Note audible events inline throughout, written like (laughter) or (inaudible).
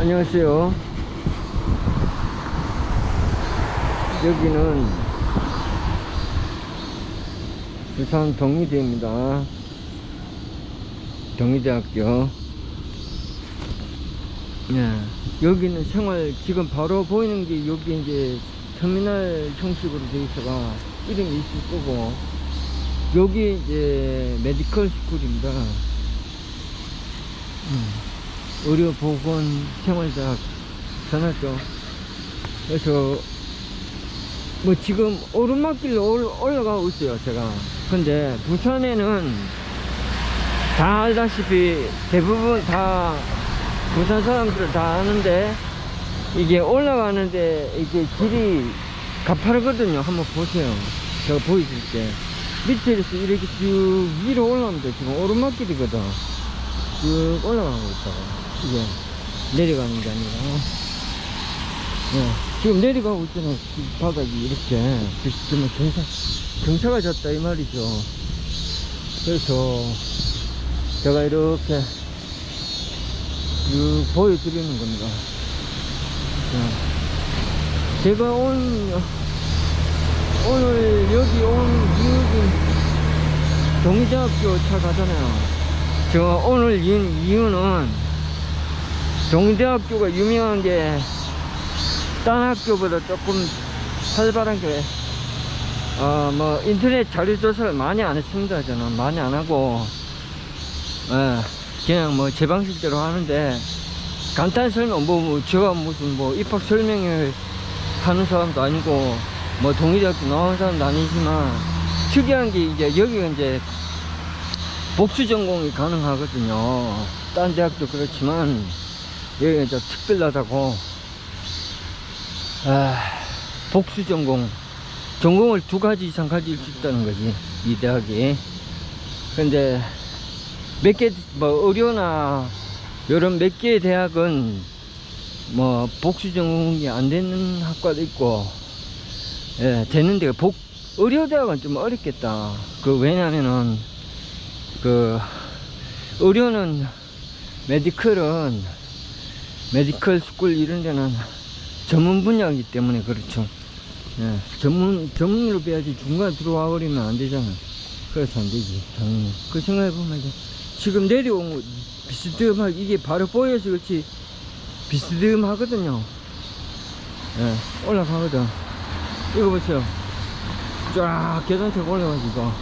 안녕하세요. 여기는 부산 동의대입니다. 동의대학교. 네. 여기는 생활, 지금 바로 보이는 게 여기 이제 터미널 형식으로 돼 있어가 이름이 있을 거고, 여기 이제 메디컬 스쿨입니다. 음. 의료보건 생활대학 전화죠. 그래서 뭐 지금 오르막길로 올- 올라가고 있어요 제가. 근데 부산에는 다 알다시피 대부분 다 부산 사람들 다 아는데 이게 올라가는데 이게 길이 가파르거든요. 한번 보세요. 제가 보여줄 때 밑에서 이렇게 쭉 위로 올라오면 돼. 지금 오르막길이거든. 쭉 올라가고 있다가 이게 내려가는 게 아니라. 네, 지금 내려가고 있잖아요 이 바닥이 이렇게. 지금 경사 경사가 졌다 이 말이죠. 그래서 제가 이렇게 쭉 보여드리는 겁니다. 네. 제가 온 오늘 여기 온 이유는 동의대학교 차 가잖아요. 제가 오늘 이 이유는 동대학교가 유명한 게 딴 학교보다 조금 활발한 게, 어, 뭐, 인터넷 자료 조사를 많이 안 했습니다. 저는 많이 안 하고, 예, 그냥 뭐 제 방식대로 하는데, 간단히 설명, 뭐, 뭐, 제가 무슨 뭐 입학 설명을 하는 사람도 아니고, 뭐 동의대학교 나온 사람도 아니지만, 특이한 게 이제 여기가 이제 복수 전공이 가능하거든요. 딴 대학도 그렇지만 여기가 이제 특별하다고. 아, 복수 전공. 전공을 두 가지 이상 가질 수 있다는 거지. 이 대학이. 근데 몇 개, 뭐 의료나 이런 몇 개의 대학은 뭐 복수 전공이 안 되는 학과도 있고, 예, 되는데 복, 의료 대학은 좀 어렵겠다. 그, 왜냐면은, 그 의료는 메디컬은 메디컬 스쿨 이런 데는 전문 분야이기 때문에 그렇죠. 예, 전문 전문으로 배야지 중간 들어와 버리면 안 되잖아. 그래서 안 되지. 당연히. 그 생각해 보면 이제 지금 내려온 거 비스듬하게 이게 바로 보여서 그렇지 비스듬하거든요. 예, 올라가거든. 이거 보세요. 쫙 계단 타고 올라가지고.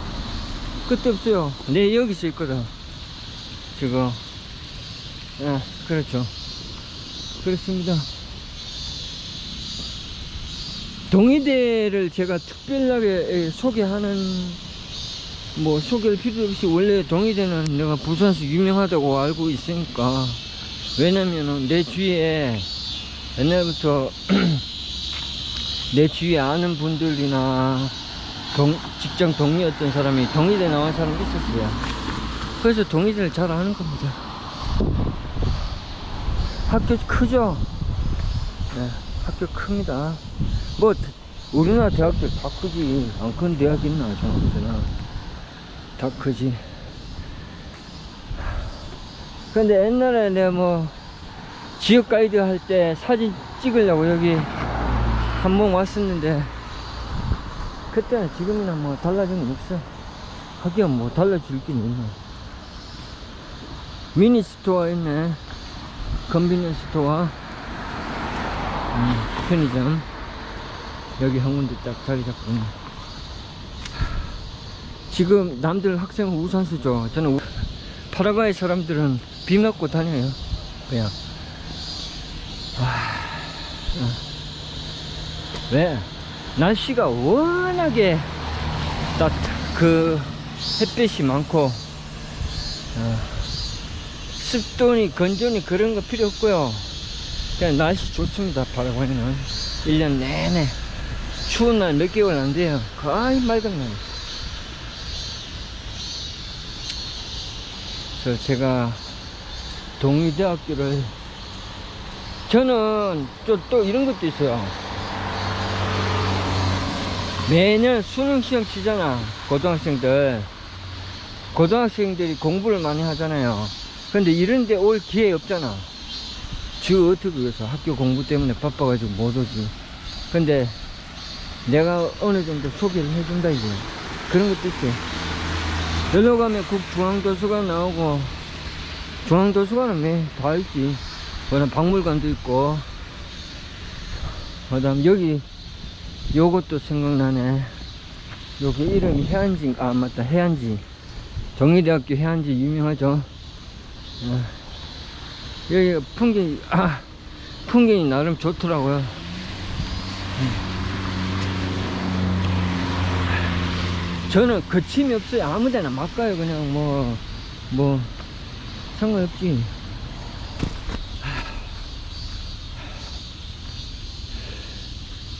끝도 없어요. 네, 여기서 있거든. 지금. 예, 그렇죠. 그렇습니다. 동의대를 제가 특별하게 소개하는, 뭐, 소개할 필요 없이 원래 동의대는 내가 부산에서 유명하다고 알고 있으니까. 왜냐면은 내 주위에 옛날부터 (clears throat) 내 주위에 아는 분들이나 동, 직장 동료였던 사람이 동의대 나온 사람이 있었어요. 그래서 동의대를 잘 아는 겁니다. 학교 크죠? 네, 학교 큽니다. 뭐, 우리나라 대학들 다 크지. 안 큰 대학 있나, 저한테나. 다 크지. 근데 옛날에 내가 뭐, 지역 가이드 할 때 사진 찍으려고 여기 한 번 왔었는데, 그때는 지금이나 뭐 달라진 건 없어. 하기야 뭐 달라질 게 있나. 미니 스토어 있네. 컨비니언스 스토어. 음, 편의점. 여기 한 군데 딱 자리 잡고. 지금 남들 학생은 우산 쓰죠. 저는 우- 파라과이 사람들은 비 맞고 다녀요. 그냥. 와, 어. 왜? 날씨가 워낙에 따뜻, 그, 햇빛이 많고, 어, 습도니, 건조니 그런 거 필요 없고요. 그냥 날씨 좋습니다, 파라과이는. 1년 내내. 추운 날 몇 개월 안 돼요. 거의 맑은 날. 그래서 제가 동의대학교를, 저는 또, 또 이런 것도 있어요. 매년 수능 시험 치잖아 고등학생들 고등학생들이 공부를 많이 하잖아요 근데 이런데 올 기회 없잖아 주 어떻게 그래서 학교 공부 때문에 바빠가지고 못 오지. 근데 내가 어느 정도 소개를 해준다 이제 그런 것도 있지. 여기 가면 국중앙도서관 나오고 중앙도서관은 왜다 있지. 그다음 박물관도 있고. 그 다음 여기 요것도 생각나네. 여기 이름이 해안지 아 맞다 해안지 정의대학교 해안지 유명하죠. 어. 여기 풍경이 아 풍경이 나름 좋더라고요. 음. 저는 거침이 없어요. 아무데나 막 가요. 그냥 뭐뭐 상관없지.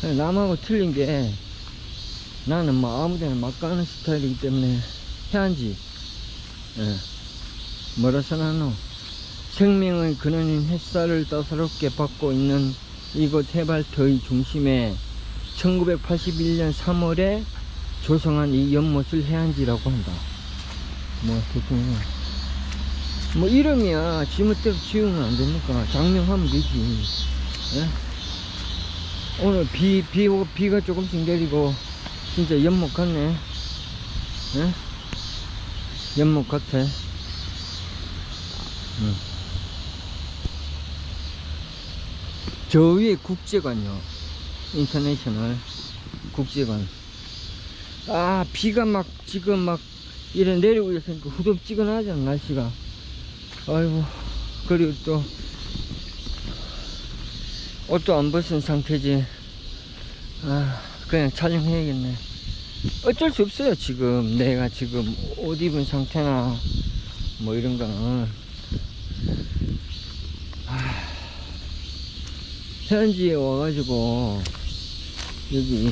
남하고 틀린 게 나는 뭐 아무데나 막 가는 스타일이기 때문에 해안지 예. 뭐라 써놨노 생명의 근원인 햇살을 따사롭게 받고 있는 이곳 해발터의 중심에 1981년 3월에 조성한 이 연못을 해안지라고 한다 뭐 대충 뭐 이름이야 지멋대로 지으면 안 됩니까 장명하면 되지 예? 오늘 비, 비, 오고 비가 조금씩 내리고, 진짜 연못 같네. 예? 연못 같아. 응. 저 위에 국제관요. 인터내셔널 국제관. 아, 비가 막, 지금 막, 이래 내리고 있으니까 후덥지근하잖아, 날씨가. 아이고, 그리고 또, 옷도 안 벗은 상태지. 아, 그냥 촬영해야겠네. 어쩔 수 없어요, 지금. 내가 지금 옷 입은 상태나, 뭐 이런 거는. 현지에 와가지고, 여기,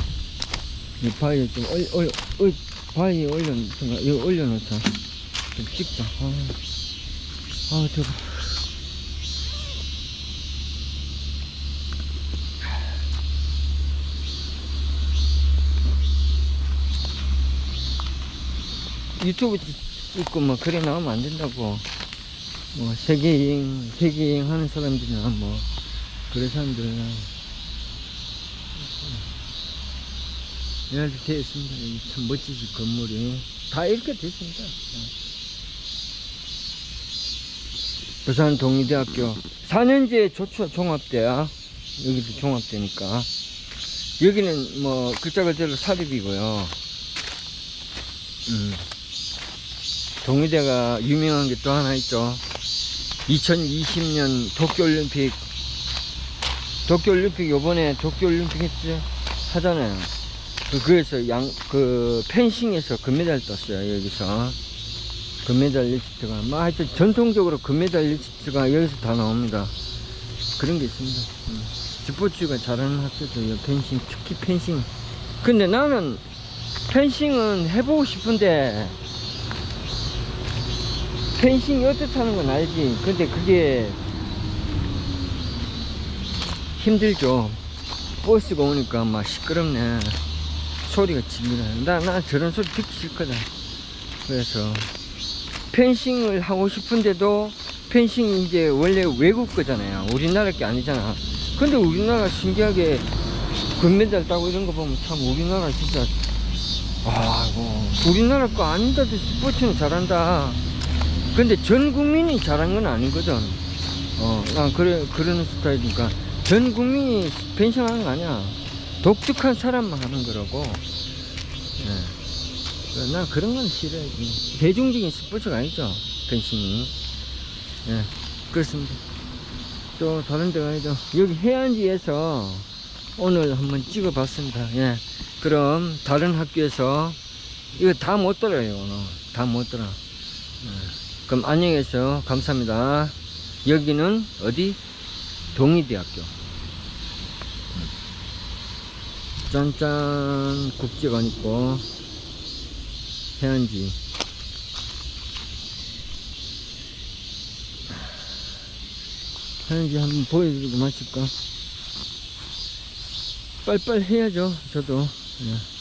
이 바위에 좀 얼, 얼, 얼, 바위에 올려놓자. 여기 올려놓자. 좀 찍자. 아, 아, 대박. 유튜브 찍고 뭐 그래 나오면 안 된다고 뭐 세계여행 세계여행 하는 사람들이나 뭐 그런 사람들은 이렇게 되어 있습니다. 참 멋지지 건물이. 다 이렇게 되어 있습니다. 부산 동의대학교 4년제 조초 종합대야. 여기도 종합대니까. 여기는 뭐 글자 그대로 사립이고요. 음. 동의대가 유명한 게 또 하나 있죠. 2020년 도쿄올림픽, 도쿄올림픽 요번에 도쿄올림픽 했죠? 하잖아요. 그- 그래서 양, 그, 펜싱에서 금메달 떴어요, 여기서. 금메달 리스트가. 뭐 하여튼 전통적으로 금메달 리스트가 여기서 다 나옵니다. 그런 게 있습니다. 음. 스포츠가 잘하는 학교도 요 펜싱, 특히 펜싱. 근데 나는 펜싱은 해보고 싶은데, 펜싱이 어떻다는 건 알지. 근데 그게 힘들죠. 버스가 오니까 막 시끄럽네. 소리가 지르네. 나, 나 저런 소리 듣기 싫거든. 그래서 펜싱을 하고 싶은데도 펜싱이 이제 원래 외국 거잖아요. 우리나라 게 아니잖아. 근데 우리나라 신기하게 금메달 따고 이런 거 보면 참 우리나라 진짜 아이고 우리나라 거 아닌데도 스포츠는 잘한다. 근데 전 국민이 잘한 건 아니거든. 어, 난 그래, 그런 스타일이니까. 전 국민이 펜싱하는 거 아니야. 독특한 사람만 하는 거라고. 예. 난 그런 건 싫어야지. 대중적인 스포츠가 아니죠. 펜싱이. 예. 그렇습니다. 또 다른 데 가야죠. 여기 해안지에서 오늘 한번 찍어 봤습니다. 예. 그럼 다른 학교에서 이거 다 못 들어요, 오늘. 다 못 들어. 예. 그럼 안녕히 계세요. 감사합니다. 여기는 어디? 동의대학교. 짠짠 국제관 있고 해안지 해안지 한번 보여드리고 마실까? 빨빨 해야죠 저도 예.